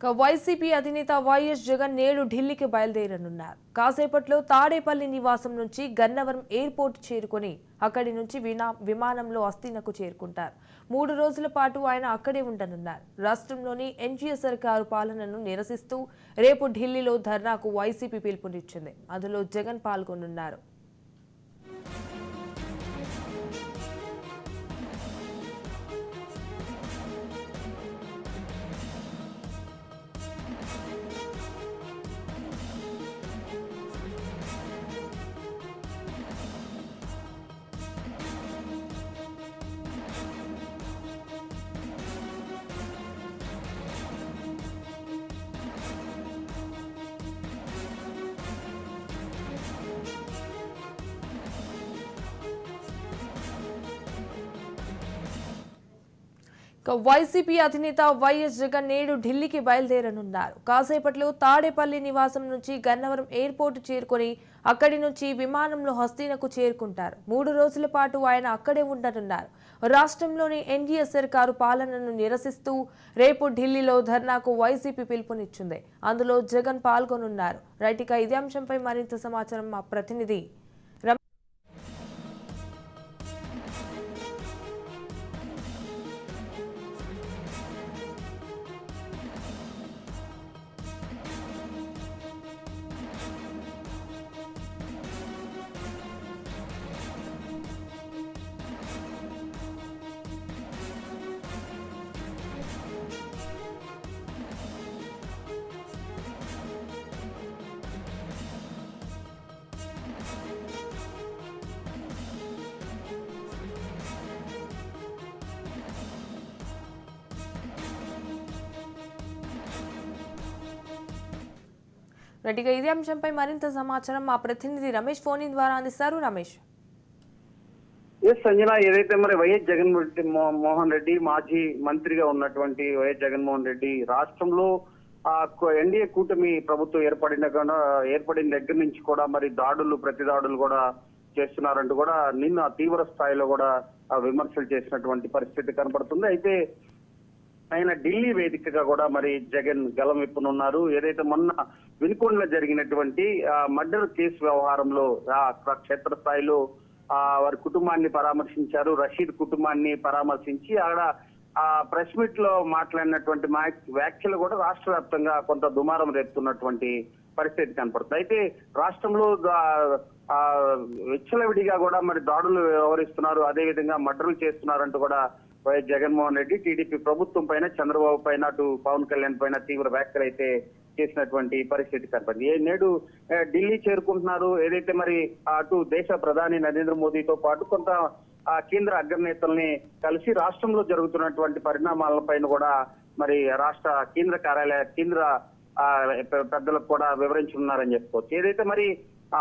ఇక వైసీపీ అధినేత వైఎస్ జగన్ నేడు ఢిల్లీకి బయలుదేరనున్నారు. కాసేపట్లో తాడేపల్లి నివాసం నుంచి గన్నవరం ఎయిర్పోర్ట్ చేరుకొని అక్కడి నుంచి వినా విమానంలో అస్థినకు చేరుకుంటారు. మూడు రోజుల పాటు ఆయన అక్కడే ఉండనున్నారు. రాష్ట్రంలోని ఎన్జీఏ సర్కారు పాలనను నిరసిస్తూ రేపు ఢిల్లీలో ధర్నాకు వైసీపీ పిలుపునిచ్చింది. అందులో జగన్ పాల్గొనున్నారు. వైసీపీ అధినేత వైఎస్ జగన్ నేడు ఢిల్లీకి బయలుదేరనున్నారు. కాసేపట్లో తాడేపల్లి నివాసం నుంచి గన్నవరం ఎయిర్పోర్టు చేరుకొని అక్కడి నుంచి విమానంలో హస్తీనకు చేరుకుంటారు. మూడు రోజుల పాటు ఆయన అక్కడే ఉండనున్నారు. రాష్ట్రంలోని ఎన్డీఏ సర్కారు పాలనను నిరసిస్తూ రేపు ఢిల్లీలో ధర్నాకు వైసీపీ పిలుపునిచ్చింది. అందులో జగన్ పాల్గొనున్నారు. రైట్ ఇక ఇదే అంశంపై మరింత సమాచారం మా ప్రతినిధి రైట్ ఇదే అంశంపై మరింత సమాచారం మా ప్రతినిధి రమేష్ ఫోన్ ద్వారా అందిస్తారు. రమేష్. ఎస్ సంజన ఏదైతే మరి వైఎస్ జగన్ రెడ్డి మోహన్ రెడ్డి మాజీ మంత్రిగా ఉన్నటువంటి వైఎస్ జగన్మోహన్ రెడ్డి రాష్ట్రంలో ఆ ఎన్డీఏ కూటమి ప్రభుత్వం ఏర్పడిన ఏర్పడిన దగ్గర నుంచి కూడా మరి దాడులు ప్రతి దాడులు కూడా చేస్తున్నారంటూ కూడా నిన్న తీవ్ర స్థాయిలో కూడా విమర్శలు చేసినటువంటి పరిస్థితి కనపడుతుంది. అయితే ఆయన ఢిల్లీ వేదికగా కూడా మరి జగన్ గలం విప్పనున్నారు. ఏదైతే మొన్న వినుకొండలో జరిగినటువంటి మర్డర్ కేసు వ్యవహారంలో ఆ క్షేత్రస్థాయిలో ఆ వారి కుటుంబాన్ని పరామర్శించారు. రషీద్ కుటుంబాన్ని పరామర్శించి ఆడ ఆ ప్రెస్ మీట్లో మాట్లాడినటువంటి వ్యాఖ్యలు కూడా రాష్ట్ర వ్యాప్తంగా కొంత దుమారం రేపుతున్నటువంటి పరిస్థితి కనపడుతుంది. అయితే రాష్ట్రంలో విచ్చలవిడిగా కూడా మరి దాడులు వ్యవహరిస్తున్నారు. అదేవిధంగా మర్డర్లు చేస్తున్నారంటూ కూడా వైఎస్ జగన్మోహన్ రెడ్డి టీడీపీ ప్రభుత్వం పైన చంద్రబాబు పైన అటు పవన్ కళ్యాణ్ పైన తీవ్ర వ్యాఖ్యలు అయితే చేసినటువంటి పరిస్థితి కనపడింది. ఏ నేడు ఢిల్లీ చేరుకుంటున్నారు. ఏదైతే మరి అటు దేశ ప్రధాని నరేంద్ర మోదీతో పాటు కొంత ఆ కేంద్ర అగ్రనేతల్ని కలిసి రాష్ట్రంలో జరుగుతున్నటువంటి పరిణామాలపైన కూడా మరి రాష్ట్ర కేంద్ర కార్యాలయ కేంద్ర పెద్దలకు కూడా వివరించున్నారని చెప్పుకోవచ్చు. ఏదైతే మరి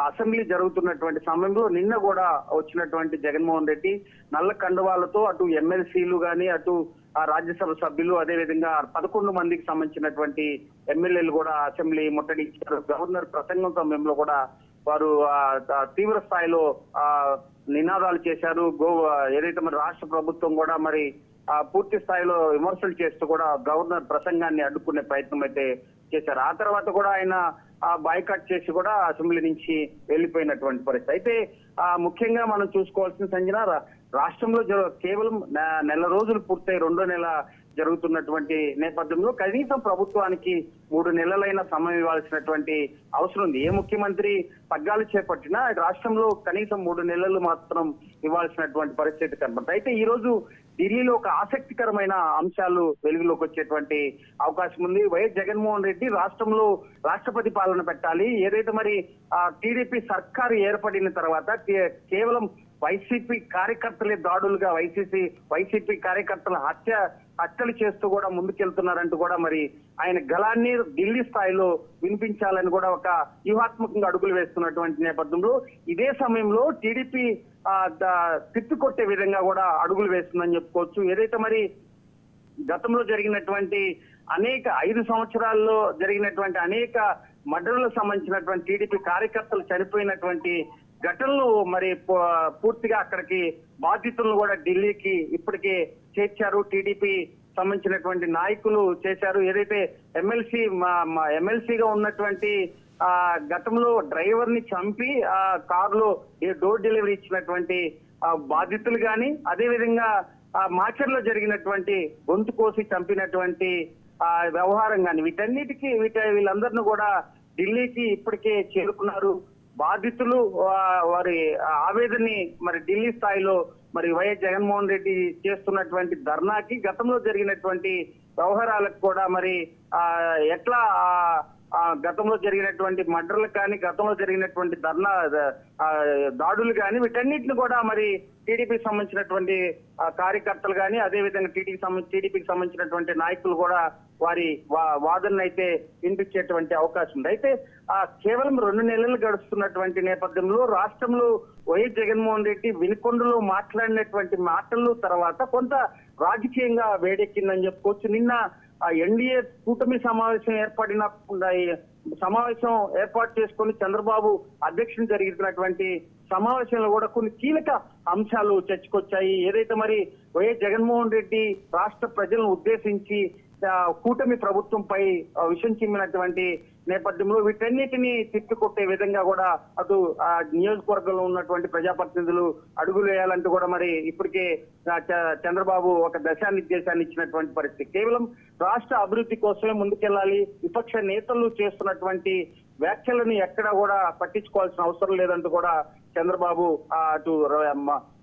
అసెంబ్లీ జరుగుతున్నటువంటి సమయంలో నిన్న కూడా వచ్చినటువంటి జగన్మోహన్ రెడ్డి నల్ల కండువాలతో అటు ఎమ్మెల్సీలు కానీ అటు ఆ రాజ్యసభ సభ్యులు అదే విధంగా పదకొండు మందికి సంబంధించినటువంటి ఎమ్మెల్యేలు కూడా అసెంబ్లీ ముట్టడించారు. గవర్నర్ ప్రసంగం సమయంలో కూడా వారు ఆ, తీవ్ర స్థాయిలో నినాదాలు చేశారు. గో ఏదైతే మరి రాష్ట్ర ప్రభుత్వం కూడా మరి ఆ పూర్తి స్థాయిలో విమర్శలు చేస్తూ కూడా గవర్నర్ ప్రసంగాన్ని అడ్డుకునే ప్రయత్నం అయితే చేశారు. ఆ తర్వాత కూడా ఆయన ఆ చేసి కూడా అసెంబ్లీ నుంచి వెళ్ళిపోయినటువంటి పరిస్థితి. అయితే ఆ ముఖ్యంగా మనం చూసుకోవాల్సిన సంజన రాష్ట్రంలో కేవలం నెల రోజులు పూర్తయి రెండో నెల జరుగుతున్నటువంటి నేపథ్యంలో కనీసం ప్రభుత్వానికి మూడు నెలలైన సమయం ఇవ్వాల్సినటువంటి అవసరం ఉంది. ఏ ముఖ్యమంత్రి పగ్గాలు చేపట్టినా రాష్ట్రంలో కనీసం మూడు నెలలు మాత్రం ఇవ్వాల్సినటువంటి పరిస్థితి కనబడుతుంది అయితే ఈ రోజు ఢిల్లీలో ఒక ఆసక్తికరమైన అంశాలు వెలుగులోకి వచ్చేటువంటి అవకాశం ఉంది. వైఎస్ జగన్మోహన్ రెడ్డి రాష్ట్రంలో రాష్ట్రపతి పాలన పెట్టాలి. ఏదైతే మరి టీడీపీ సర్కారు ఏర్పడిన తర్వాత కేవలం వైసీపీ కార్యకర్తలే దాడులుగా వైసీపీ వైసీపీ కార్యకర్తల హత్య హత్యలు చేస్తూ కూడా ముందుకెళ్తున్నారంటూ కూడా మరి ఆయన గలాన్ని ఢిల్లీ స్థాయిలో వినిపించాలని కూడా ఒక వ్యూహాత్మకంగా అడుగులు వేస్తున్నటువంటి నేపథ్యంలో ఇదే సమయంలో టీడీపీ తిప్పికొట్టే విధంగా కూడా అడుగులు వేస్తుందని చెప్పుకోవచ్చు. ఏదైతే మరి గతంలో జరిగినటువంటి అనేక ఐదు సంవత్సరాల్లో జరిగినటువంటి అనేక మర్డర్లకు సంబంధించినటువంటి టీడీపీ కార్యకర్తలు చనిపోయినటువంటి ఘటనలు మరి పూ- పూర్తిగా అక్కడికి బాధితులను కూడా ఢిల్లీకి ఇప్పటికే చేర్చారు. టీడీపీ సంబంధించినటువంటి నాయకులు చేశారు. ఏదైతే ఎమ్మెల్సీ మా ఎమ్మెల్సీగా ఉన్నటువంటి ఆ గతంలో డ్రైవర్ని చంపి ఆ కారులో ఈ డోర్ డెలివరీ ఇచ్చినటువంటి బాధితులు గాని అదేవిధంగా ఆ మాచర్లో జరిగినటువంటి గొంతు కోసి చంపినటువంటి ఆ వ్యవహారం గాని వీటన్నిటికీ వీట వీళ్ళందరినీ కూడా ఢిల్లీకి ఇప్పటికే చేరుకున్నారు. బాధితులు ఆ, వారి ఆవేదనని మరి ఢిల్లీ స్థాయిలో మరి వైఎస్ జగన్మోహన్ రెడ్డి చేస్తున్నటువంటి ధర్నాకి గతంలో జరిగినటువంటి వ్యవహారాలకు కూడా మరి ఆ ఎట్లా ఆ గతంలో జరిగినటువంటి మర్డర్లు కానీ గతంలో జరిగినటువంటి ధర్నా దాడులు కానీ వీటన్నిటిని కూడా మరి టీడీపీకి సంబంధించినటువంటి కార్యకర్తలు కానీ అదే విధంగా టీడీపీ సంబంధించి టీడీపీకి సంబంధించినటువంటి నాయకులు కూడా వారి వా- వాదనను అయితే వినిపించేటువంటి అవకాశం ఉంది. అయితే ఆ కేవలం రెండు నెలలు గడుస్తున్నటువంటి నేపథ్యంలో రాష్ట్రంలో వైఎస్ జగన్మోహన్ రెడ్డి వినుకొండలో మాట్లాడినటువంటి మాటలు తర్వాత కొంత రాజకీయంగా వేడెక్కిందని చెప్పుకోవచ్చు. నిన్న ఆ ఎన్డీఏ కూటమి సమావేశం ఏర్పడిన సమావేశం ఏర్పాటు చేసుకుని చంద్రబాబు అధ్యక్షుడు జరిగినటువంటి సమావేశంలో కూడా కొన్ని కీలక అంశాలు చర్చకొచ్చాయి. ఏదైతే మరి వైఎస్ జగన్మోహన్ రెడ్డి రాష్ట్ర ప్రజలను ఉద్దేశించి కూటమి ప్రభుత్వంపై విషయం విషం చిమ్మినటువంటి నేపథ్యంలో వీటన్నిటిని తిప్పికొట్టే విధంగా కూడా అటు ఆ నియోజకవర్గంలో ఉన్నటువంటి ప్రజాప్రతినిధులు అడుగులు వేయాలంటూ కూడా మరి ఇప్పటికే చ- చంద్రబాబు ఒక దశానిర్దేశాన్ని ఇచ్చినటువంటి పరిస్థితి. కేవలం రాష్ట్ర అభివృద్ధి కోసమే ముందుకెళ్ళాలి విపక్ష నేతలు చేస్తున్నటువంటి వ్యాఖ్యలను ఎక్కడా కూడా పట్టించుకోవాల్సిన అవసరం లేదంటూ కూడా చంద్రబాబు అటు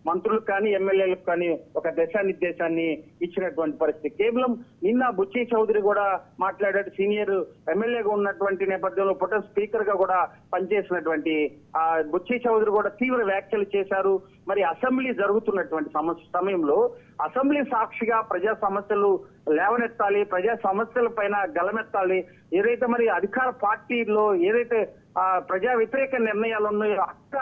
మంత్రులకు కానీ ఎమ్మెల్యేలకు కానీ ఒక దిశానిర్దేశాన్ని ఇచ్చినటువంటి పరిస్థితి. కేవలం నిన్న బుచ్చి చౌదరి కూడా మాట్లాడాడు. సీనియర్ ఎమ్మెల్యేగా ఉన్నటువంటి నేపథ్యంలో పుట్ట స్పీకర్గా కూడా పనిచేసినటువంటి ఆ బుచ్చి చౌదరి కూడా తీవ్ర వ్యాఖ్యలు చేశారు. మరి అసెంబ్లీ జరుగుతున్నటువంటి సమయంలో అసెంబ్లీ సాక్షిగా ప్రజా సమస్యలు లేవనెత్తాలి ప్రజా సమస్యల పైన గలమెత్తాలి. ఏదైతే మరి అధికార పార్టీలో ఏదైతే ఆ ప్రజా వ్యతిరేక నిర్ణయాలు ఉన్నాయో అక్కడ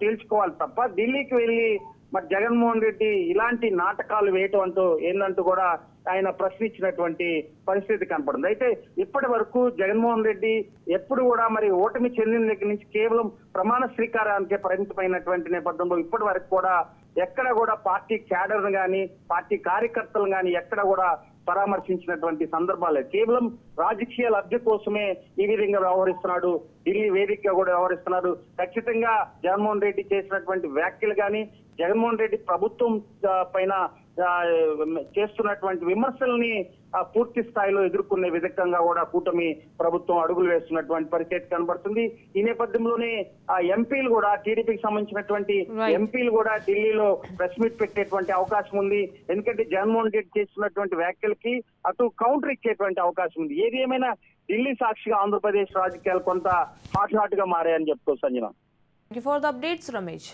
తేల్చుకోవాలి తప్ప ఢిల్లీకి వెళ్ళి మరి జగన్మోహన్ రెడ్డి ఇలాంటి నాటకాలు వేయటం అంటూ ఏందంటూ కూడా ఆయన ప్రశ్నించినటువంటి పరిస్థితి కనపడింది. అయితే ఇప్పటి వరకు జగన్మోహన్ రెడ్డి ఎప్పుడు కూడా మరి ఓటమి చెందిన దగ్గర నుంచి కేవలం ప్రమాణ స్వీకారానికే పరిమితమైనటువంటి నేపథ్యంలో ఇప్పటి వరకు కూడా ఎక్కడ కూడా పార్టీ క్యాడర్ కానీ పార్టీ కార్యకర్తలు కానీ ఎక్కడ కూడా పరామర్శించినటువంటి సందర్భాలే. కేవలం రాజకీయ లబ్ధి కోసమే ఈ విధంగా వ్యవహరిస్తున్నాడు. ఢిల్లీ వేదికగా కూడా వ్యవహరిస్తున్నాడు. ఖచ్చితంగా జగన్మోహన్ రెడ్డి చేసినటువంటి వ్యాఖ్యలు కానీ జగన్మోహన్ రెడ్డి ప్రభుత్వం పైన చేస్తున్నటువంటి విమర్శల్ని పూర్తి స్థాయిలో ఎదుర్కొనే విధంగా కూడా కూటమి ప్రభుత్వం అడుగులు వేస్తున్నటువంటి పరిస్థితి కనబడుతుంది ఈ నేపథ్యంలోనే ఆ ఎంపీలు కూడా టీడీపీకి సంబంధించినటువంటి. ఎంపీలు కూడా ఢిల్లీలో ప్రెస్ మీట్ పెట్టేటువంటి అవకాశం ఉంది ఎందుకంటే జగన్మోహన్ రెడ్డి చేస్తున్నటువంటి వ్యాఖ్యలకి అటు కౌంటర్ ఇచ్చేటువంటి అవకాశం ఉంది ఏది ఏమైనా ఢిల్లీ సాక్షిగా ఆంధ్రప్రదేశ్ రాజకీయాలు కొంత హాట్ హాట్గా మారాయని చెప్పుకోవచ్చు Sanjana for the updates, Ramesh.